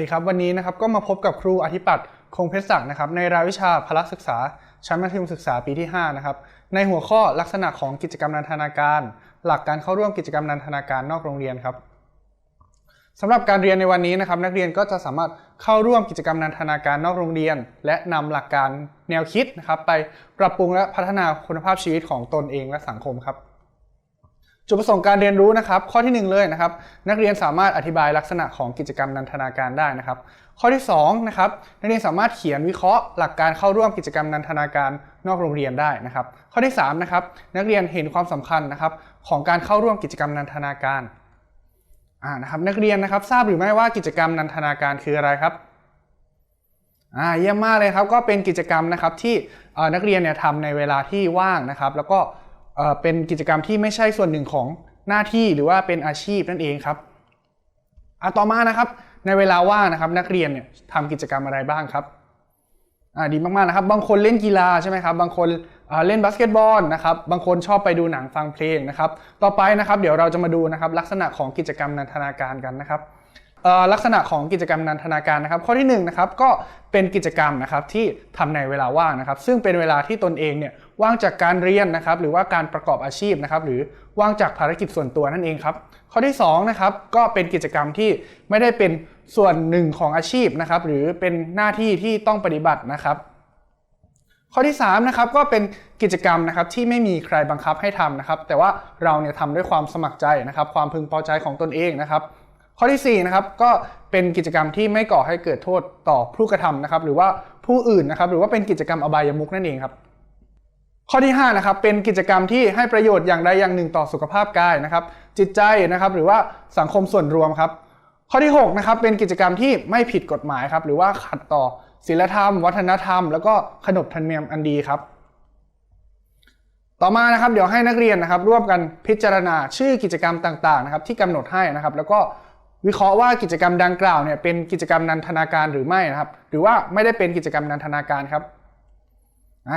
วัสดีครับ วันนี้นะครับก็มาพบกับครูอธิปัตย์คงเพชรศักดิ์นะครับในรายวิชาพละศึกษา ชั้นมัธยมศึกษาปีที่5นะครับในหัวข้อลักษณะของกิจกรรมนันทนาการ หลักการเข้าร่วมกิจกรรมนันทนาการนอกโรงเรียนครับสำหรับการเรียนในวันนี้นะครับ นักเรียนก็จะสามารถเข้าร่วมกิจกรรมนันทนาการนอกโรงเรียน และนำหลักการแนวคิดนะครับไปปรับปรุงและพัฒนาคุณภาพชีวิตของตนเองและสังคมครับ จุดประสงค์การเรียนรู้นะครับ ข้อที่หนึ่งเลยนะครับ นักเรียนสามารถอธิบายลักษณะของกิจกรรมนันทนาการได้นะครับ ข้อที่สองนะครับนักเรียนสามารถเขียนวิเคราะห์ หลักการเข้าร่วมกิจกรรมนันทนาการนอกโรงเรียนได้นะครับ ข้อที่สามนะครับนักเรียนเห็นความสำคัญนะครับของการเข้าร่วมกิจกรรมนันทนาการอ่านะครับนักเรียนนะครับทราบหรือไม่ว่ากิจกรรมนันทนาการคืออะไรครับอ่าเยี่ยมมากเลยครับก็เป็นกิจกรรมนะครับที่นักเรียนเนี่ยทำในเวลาที่ว่างนะครับ แล้วก็ เป็นกิจกรรมที่ไม่ใช่ส่วนหนึ่งของหน้าที่หรือว่าเป็นอาชีพนั่นเองครับอะต่อมานะครับ ในเวลาว่างนะครับ นักเรียนเนี่ยทำกิจกรรมอะไรบ้างครับอ่าดีมากๆนะครับ บางคนเล่นกีฬาใช่ไหมครับ บางคนเล่นบาสเกตบอลนะครับ บางคนชอบไปดูหนังฟังเพลงนะครับ ต่อไปนะครับ เดี๋ยวเราจะมาดูนะครับ ลักษณะของกิจกรรมนันทนาการกันนะครับ ลักษณะของกิจกรรมนันทนาการนะครับ ข้อที่หนึ่งนะครับก็เป็นกิจกรรมนะครับที่ทำในเวลาว่างนะครับ ซึ่งเป็นเวลาที่ตนเองเนี่ยว่างจากการเรียนนะครับ หรือว่าการประกอบอาชีพนะครับหรือว่างจากภารกิจส่วนตัวนั่นเองครับ ข้อที่สองนะครับก็เป็นกิจกรรมที่ไม่ได้เป็นส่วนหนึ่งของอาชีพนะครับ หรือเป็นหน้าที่ที่ต้องปฏิบัตินะครับ ข้อที่3นะครับก็เป็นกิจกรรมนะครับที่ไม่มีใครบังคับให้ทำนะครับ แต่ว่าเราเนี่ยทำด้วยความสมัครใจนะครับ ความพึงพอใจของตนเองนะครับ ข้อที่4นะครับก็เป็นกิจกรรมที่ไม่ก่อให้เกิดโทษต่อผู้กระทำนะครับหรือว่าผู้อื่นนะครับหรือว่าเป็นกิจกรรมอบายมุขนั่นเองครับข้อที่5นะครับเป็นกิจกรรมที่ให้ประโยชน์อย่างใดอย่างหนึ่งต่อสุขภาพกายนะครับ จิตใจนะครับหรือว่าสังคมส่วนรวมครับข้อที่6นะครับเป็นกิจกรรมที่ไม่ผิดกฎหมายครับหรือว่าขัดต่อศีลธรรม วัฒนธรรม แล้วก็ขนบธรรมเนียมอันดีครับ ต่อมานะครับเดี๋ยวให้นักเรียนนะครับร่วมกันพิจารณาชื่อกิจกรรมต่างๆนะครับที่กำหนดให้นะครับ แล้วก็ วิเคราะห์ว่ากิจกรรมดังกล่าวเนี่ยเป็นกิจกรรมนันทนาการหรือไม่นะครับ หรือว่าไม่ได้เป็นกิจกรรมนันทนาการครับ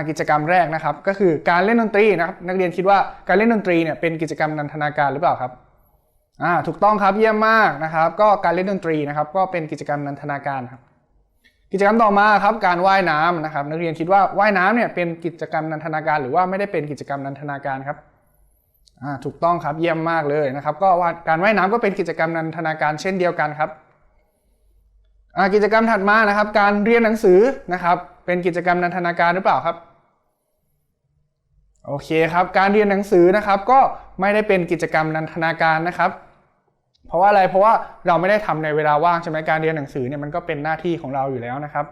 กิจกรรมแรกนะครับ ก็คือการเล่นดนตรีนะครับ นักเรียนคิดว่าการเล่นดนตรีเนี่ยเป็นกิจกรรมนันทนาการหรือเปล่าครับถูกต้องครับเยี่ยมมากนะครับ ก็การเล่นดนตรีนะครับ ก็เป็นกิจกรรมนันทนาการครับ กิจกรรมต่อมาครับการว่ายน้ำนะครับ นักเรียนคิดว่าว่ายน้ำเนี่ยเป็นกิจกรรมนันทนาการ หรือว่าไม่ได้เป็นกิจกรรมนันทนาการครับ ถูกต้องครับเยี่ยมมากเลยนะครับ ก็ว่าการว่ายน้ำก็เป็นกิจกรรมนันทนาการเช่นเดียวกันครับกิจกรรมถัดมานะครับ การเรียนหนังสือนะครับ เป็นกิจกรรมนันทนาการหรือเปล่าครับโอเคครับการเรียนหนังสือนะครับ ก็ไม่ได้เป็นกิจกรรมนันทนาการนะครับ เพราะว่าอะไรเพราะว่าเราไม่ได้ทำในเวลาว่างใช่ไหมการเรียนหนังสือเนี่ยมันก็เป็นหน้าที่ของเราอยู่แล้วนะครับ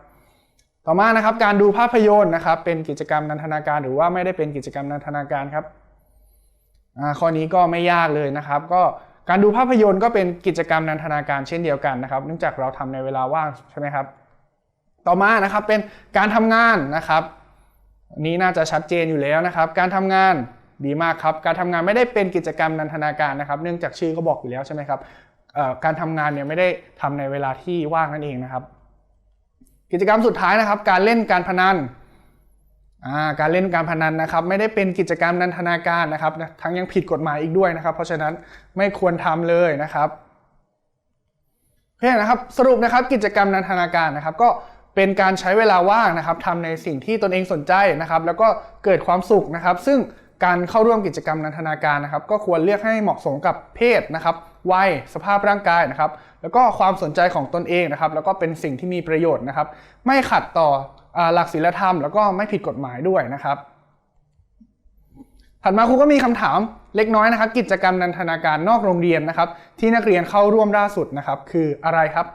ต่อมานะครับการดูภาพยนตร์นะครับ เป็นกิจกรรมนันทนาการ หรือว่าไม่ได้เป็นกิจกรรมนันทนาการครับ ข้อนี้ก็ไม่ยากเลยนะครับ ก็การดูภาพยนตร์ก็เป็นกิจกรรมนันทนาการเช่นเดียวกันนะครับ เนื่องจากเราทำในเวลาว่างใช่ไหมครับ ต่อมานะครับเป็นการทำงานนะครับนี้น่าจะชัดเจนอยู่แล้วนะครับ การทำงานดีมากครับ การทำงานไม่ได้เป็นกิจกรรมนันทนาการนะครับ เนื่องจากชื่อก็บอกอยู่แล้วใช่ไหมครับการทำงานเนี่ยไม่ได้ทำในเวลาที่ว่างนั่นเองนะครับ กิจกรรมสุดท้ายนะครับ การเล่นการพนัน การเล่นการพนันนะครับไม่ได้เป็นกิจกรรมนันทนาการนะครับทั้งยังผิดกฎหมายอีกด้วยนะครับ เพราะฉะนั้นไม่ควรทำเลยนะครับเพื่อนนะครับสรุปนะครับกิจกรรมนันทนาการนะครับ ก็เป็นการใช้เวลาว่างนะครับทำในสิ่งที่ตนเองสนใจนะครับ แล้วก็เกิดความสุขนะครับ ซึ่งการเข้าร่วมกิจกรรมนันทนาการนะครับ ก็ควรเลือกให้เหมาะสมกับเพศนะครับวัยสภาพร่างกายนะครับ แล้วก็ความสนใจของตนเองนะครับ แล้วก็เป็นสิ่งที่มีประโยชน์นะครับ ไม่ขัดต่อ หลักศีลธรรมแล้วก็ไม่ผิดกฎหมายด้วยนะครับ ถัดมาครูก็มีคำถามเล็กน้อยนะครับ กิจกรรมนันทนาการนอกโรงเรียนนะครับ ที่นักเรียนเข้าร่วมล่าสุดนะครับ คืออะไรครับ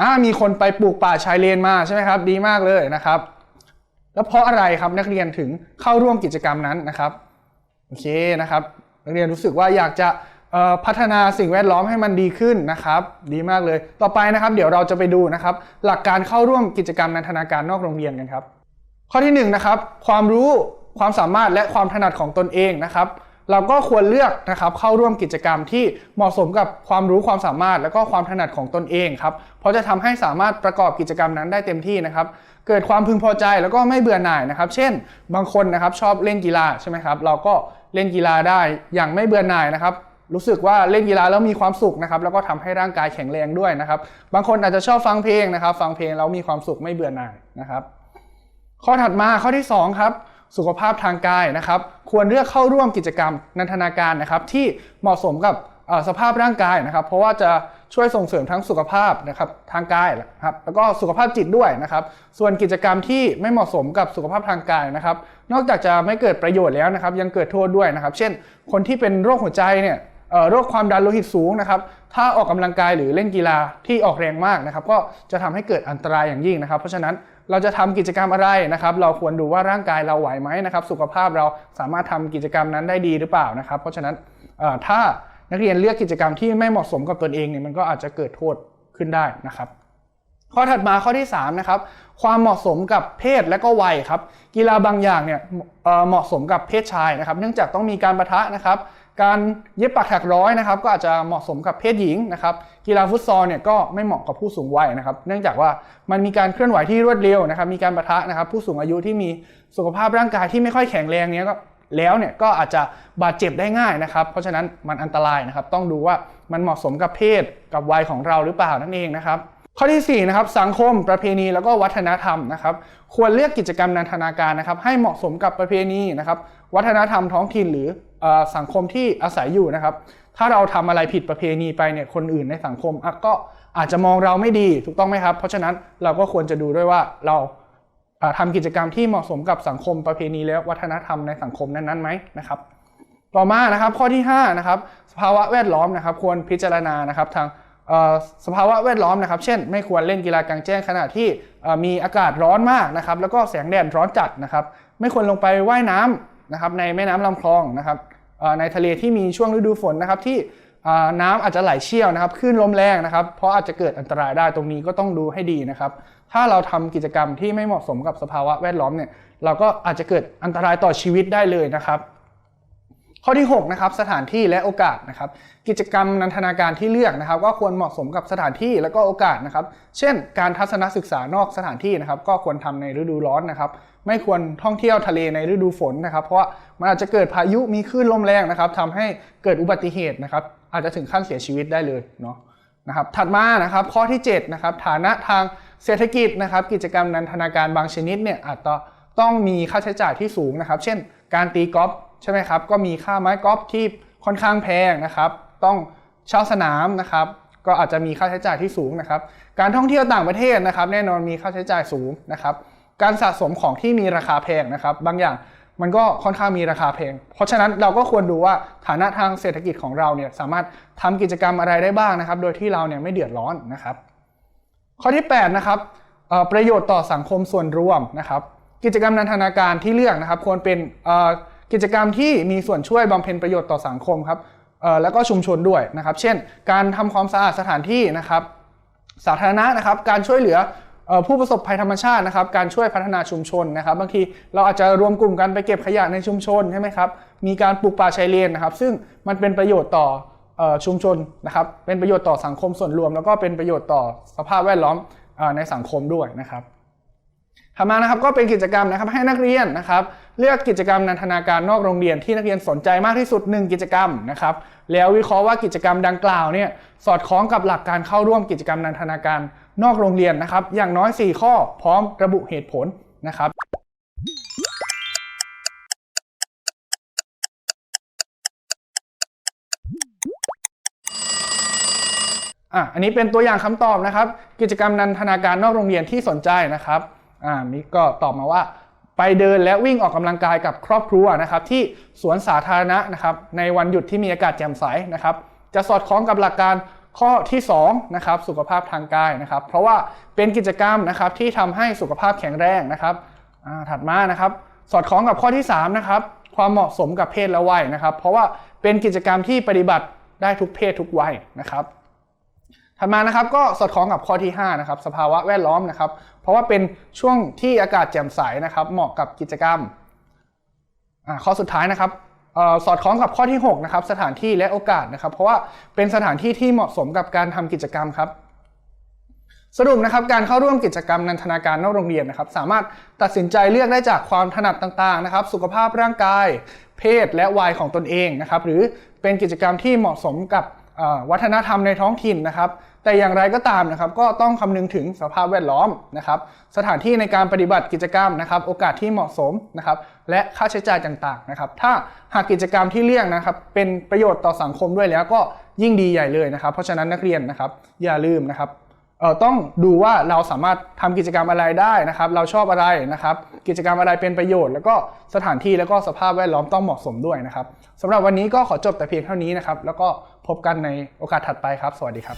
อ่ามีคนไปปลูกป่าชายเลนมาใช่ไหมครับ ดีมากเลยนะครับ แล้วเพราะอะไรครับนักเรียนถึงเข้าร่วมกิจกรรมนั้นนะครับโอเคนะครับ นักเรียนรู้สึกว่าอยากจะ พัฒนาสิ่งแวดล้อมให้มันดีขึ้นนะครับ ดีมากเลย ต่อไปนะครับ เดี๋ยวเราจะไปดูนะครับ หลักการเข้าร่วมกิจกรรมนันทนาการนอกโรงเรียนกันครับ ข้อที่หนึ่งนะครับ ความรู้ความสามารถและความถนัดของตนเองนะครับ เราก็ควรเลือกนะครับเข้าร่วมกิจกรรมที่เหมาะสมกับความรู้ความสามารถ และก็ความถนัดของตนเองครับ เพราะจะทำให้สามารถประกอบกิจกรรมนั้นได้เต็มที่นะครับ เกิดความพึงพอใจแล้วก็ไม่เบื่อหน่ายนะครับ เช่น บางคนนะครับชอบเล่นกีฬาใช่ไหมครับ เราก็เล่นกีฬาได้อย่างไม่เบื่อหน่ายนะครับ รู้สึกว่าเล่นกีฬาแล้วมีความสุขนะครับแล้วก็ทำให้ร่างกายแข็งแรงด้วยนะครับ บางคนอาจจะชอบฟังเพลงนะครับ ฟังเพลงแล้วมีความสุขไม่เบื่อหน่ายนะครับ ข้อถัดมาข้อที่ 2 ครับ สุขภาพทางกายนะครับ ควรเลือกเข้าร่วมกิจกรรมนันทนาการนะครับ ที่เหมาะสมกับสภาพร่างกายนะครับ เพราะว่าจะช่วยส่งเสริมทั้งสุขภาพนะครับทางกายนะครับแล้วก็สุขภาพจิตด้วยนะครับ ส่วนกิจกรรมที่ไม่เหมาะสมกับสุขภาพทางกายนะครับ นอกจากจะไม่เกิดประโยชน์แล้วนะครับ ยังเกิดโทษด้วยนะครับ เช่น คนที่เป็นโรคหัวใจเนี่ย โรคความดันโลหิตสูงนะครับ ถ้าออกกำลังกายหรือเล่นกีฬาที่ออกแรงมากนะครับ ก็จะทำให้เกิดอันตรายอย่างยิ่งนะครับ เพราะฉะนั้นเราจะทำกิจกรรมอะไรนะครับ เราควรดูว่าร่างกายเราไหวไหมนะครับ สุขภาพเราสามารถทำกิจกรรมนั้นได้ดีหรือเปล่านะครับ เพราะฉะนั้นถ้านักเรียนเลือกกิจกรรมที่ไม่เหมาะสมกับตนเองเนี่ยมันก็อาจจะเกิดโทษขึ้นได้นะครับข้อถัดมาข้อที่3นะครับความเหมาะสมกับเพศและก็วัยครับกีฬาบางอย่างเนี่ยเอ่อเหมาะสมกับเพศชายนะครับ เนื่องจากต้องมีการประทะนะครับ การเย็บปักถักร้อยนะครับก็อาจจะเหมาะสมกับเพศหญิงนะครับกีฬาฟุตซอลเนี่ยก็ไม่เหมาะกับผู้สูงวัยนะครับเนื่องจากว่ามันมีการเคลื่อนไหวที่รวดเร็วนะครับมีการประทะนะครับผู้สูงอายุที่มีสุขภาพร่างกายที่ไม่ค่อยแข็งแรงเนี้ยก็แล้วเนี่ยก็อาจจะบาดเจ็บได้ง่ายนะครับ เพราะฉะนั้นมันอันตรายนะครับ ต้องดูว่ามันเหมาะสมกับเพศกับวัยของเราหรือเปล่านั่นเองนะครับ ข้อที่4นะครับสังคมประเพณีแล้วก็วัฒนธรรมนะครับ ควรเลือกกิจกรรมนันทนาการนะครับ ให้เหมาะสมกับประเพณีนะครับ วัฒนธรรมท้องถิ่นหรืออสังคมที่อาศัยอยู่นะครับ ถ้าเราทำอะไรผิดประเพณีไปเนี่ยคนอื่นในสังคมก็อาจจะมองเราไม่ดีถูกต้องไหมครับ เพราะฉะนั้นเราก็ควรจะดูด้วยว่าเราอ่าทำกิจกรรมที่เหมาะสมกับสังคมประเพณีและวัฒนธรรมในสังคมนั้นๆไหมนะครับ ต่อมานะครับข้อที่5นะครับสภาวะแวดล้อมนะครับ ควรพิจารณานะครับทาง สภาวะแวดล้อมนะครับ เช่น ไม่ควรเล่นกีฬากลางแจ้งขณะที่มีอากาศร้อนมากนะครับ แล้วก็แสงแดดร้อนจัดนะครับ ไม่ควรลงไปว่ายน้ำนะครับ ในแม่น้ำลำคลองนะครับในทะเลที่มีช่วงฤดูฝนนะครับที่น้ำอาจจะไหลเชี่ยวนะครับคลื่นลมแรงนะครับ เพราะอาจจะเกิดอันตรายได้ตรงนี้ก็ต้องดูให้ดีนะครับ ถ้าเราทำกิจกรรมที่ไม่เหมาะสมกับสภาวะแวดล้อมเนี่ย เราก็อาจจะเกิดอันตรายต่อชีวิตได้เลยนะครับ ข้อที่6นะครับสถานที่และโอกาสนะครับกิจกรรมนันทนาการที่เลือกนะครับ ก็ควรเหมาะสมกับสถานที่และก็โอกาสนะครับ เช่น การทัศนศึกษานอกสถานที่นะครับ ก็ควรทำในฤดูร้อนนะครับ ไม่ควรท่องเที่ยวทะเลในฤดูฝนนะครับ เพราะว่ามันอาจจะเกิดพายุมีคลื่นลมแรงนะครับทำให้เกิดอุบัติเหตุนะครับ อาจจะถึงขั้นเสียชีวิตได้เลยเนาะนะครับถัดมานะครับข้อที่7นะครับฐานะทางเศรษฐกิจนะครับ กิจกรรมนันทนาการบางชนิดเนี่ยอาจจะต้องมีค่าใช้จ่ายที่สูงนะครับ เช่น การตีกอล์ฟ ใช่ไหมครับ ก็มีค่าไม้กอล์ฟที่ค่อนข้างแพงนะครับ ต้องเช่าสนามนะครับ ก็อาจจะมีค่าใช้จ่ายที่สูงนะครับ การท่องเที่ยวต่างประเทศนะครับ แน่นอนมีค่าใช้จ่ายสูงนะครับ การสะสมของที่มีราคาแพงนะครับ บางอย่างมันก็ค่อนข้างมีราคาแพง เพราะฉะนั้นเราก็ควรดูว่าฐานะทางเศรษฐกิจของเราเนี่ยสามารถทำกิจกรรมอะไรได้บ้างนะครับ โดยที่เราเนี่ยไม่เดือดร้อนนะครับ ข้อที่ 8 นะครับประโยชน์ต่อสังคมส่วนรวมนะครับ กิจกรรมนันทนาการที่เลือกนะครับ ควรเป็น กิจกรรมที่มีส่วนช่วยบำเพ็ญประโยชน์ต่อสังคมครับแล้วก็ชุมชนด้วยนะครับ เช่น การทำความสะอาดสถานที่นะครับ สาธารณะนะครับ การช่วยเหลือผู้ประสบภัยธรรมชาตินะครับ การช่วยพัฒนาชุมชนนะครับ บางทีเราอาจจะรวมกลุ่มกันไปเก็บขยะในชุมชนใช่ไหมครับ มีการปลูกป่าชายเลนนะครับ ซึ่งมันเป็นประโยชน์ต่อชุมชนนะครับ เป็นประโยชน์ต่อสังคมส่วนรวม แล้วก็เป็นประโยชน์ต่อสภาพแวดล้อมในสังคมด้วยนะครับถัดมานะครับก็เป็นกิจกรรมนะครับให้นักเรียนนะครับ เลือกกิจกรรมนันทนาการนอกโรงเรียนที่นักเรียนสนใจมากที่สุด 1 กิจกรรมนะครับแล้ววิเคราะห์ว่ากิจกรรมดังกล่าวเนี่ยสอดคล้องกับหลักการเข้าร่วมกิจกรรมนันทนาการนอกโรงเรียนนะครับ อย่างน้อย 4 ข้อพร้อมระบุเหตุผลนะครับอะอันนี้เป็นตัวอย่างคำตอบนะครับ กิจกรรมนันทนาการนอกโรงเรียนที่สนใจนะครับอ่ามีก็ตอบมาว่า ไปเดินและวิ่งออกกำลังกายกับครอบครัวนะครับที่สวนสาธารณะนะครับในวันหยุดที่มีอากาศแจ่มใสนะครับ จะสอดคล้องกับหลักการข้อที่2นะครับสุขภาพทางกายนะครับ เพราะว่าเป็นกิจกรรมนะครับที่ทำให้สุขภาพแข็งแรงนะครับถัดมานะครับ สอดคล้องกับข้อที่3นะครับความเหมาะสมกับเพศและวัยนะครับ เพราะว่าเป็นกิจกรรมที่ปฏิบัติได้ทุกเพศทุกวัยนะครับ ถัดมานะครับก็สอดคล้องกับข้อที่5นะครับสภาวะแวดล้อมนะครับ เพราะว่าเป็นช่วงที่อากาศแจ่มใสนะครับเหมาะกับกิจกรรมอ่าข้อสุดท้ายนะครับออสอดคล้องกับข้อที่6นะครับสถานที่และโอกาสนะครับ เพราะว่าเป็นสถานที่ที่เหมาะสมกับการทำกิจกรรมครับ สรุปนะครับการเข้าร่วมกิจกรรมนันทนาการนอกโรงเรียนนะครับ สามารถตัดสินใจเลือกได้จากความถนัดต่างๆนะครับ สุขภาพร่างกาย เพศและวัยของตนเองนะครับ หรือเป็นกิจกรรมที่เหมาะสมกับ วัฒนธรรมในท้องถิ่นนะครับ แต่อย่างไรก็ตามนะครับ ก็ต้องคำนึงถึงสภาพแวดล้อมนะครับ สถานที่ในการปฏิบัติกิจกรรมนะครับ โอกาสที่เหมาะสมนะครับ และค่าใช้จ่ายต่างๆนะครับ ถ้าหากกิจกรรมที่เลี่ยงนะครับ เป็นประโยชน์ต่อสังคมด้วยแล้วก็ยิ่งดีใหญ่เลยนะครับ เพราะฉะนั้นนักเรียนนะครับ อย่าลืมนะครับเอ่อต้องดูว่าเราสามารถทำกิจกรรมอะไรได้นะครับ เราชอบอะไรนะครับ กิจกรรมอะไรเป็นประโยชน์ แล้วก็สถานที่แล้วก็สภาพแวดล้อมต้องเหมาะสมด้วยนะครับสำหรับวันนี้ก็ขอจบแต่เพียงเท่านี้นะครับ แล้วก็ พบกันในโอกาสถัดไปครับ สวัสดีครับ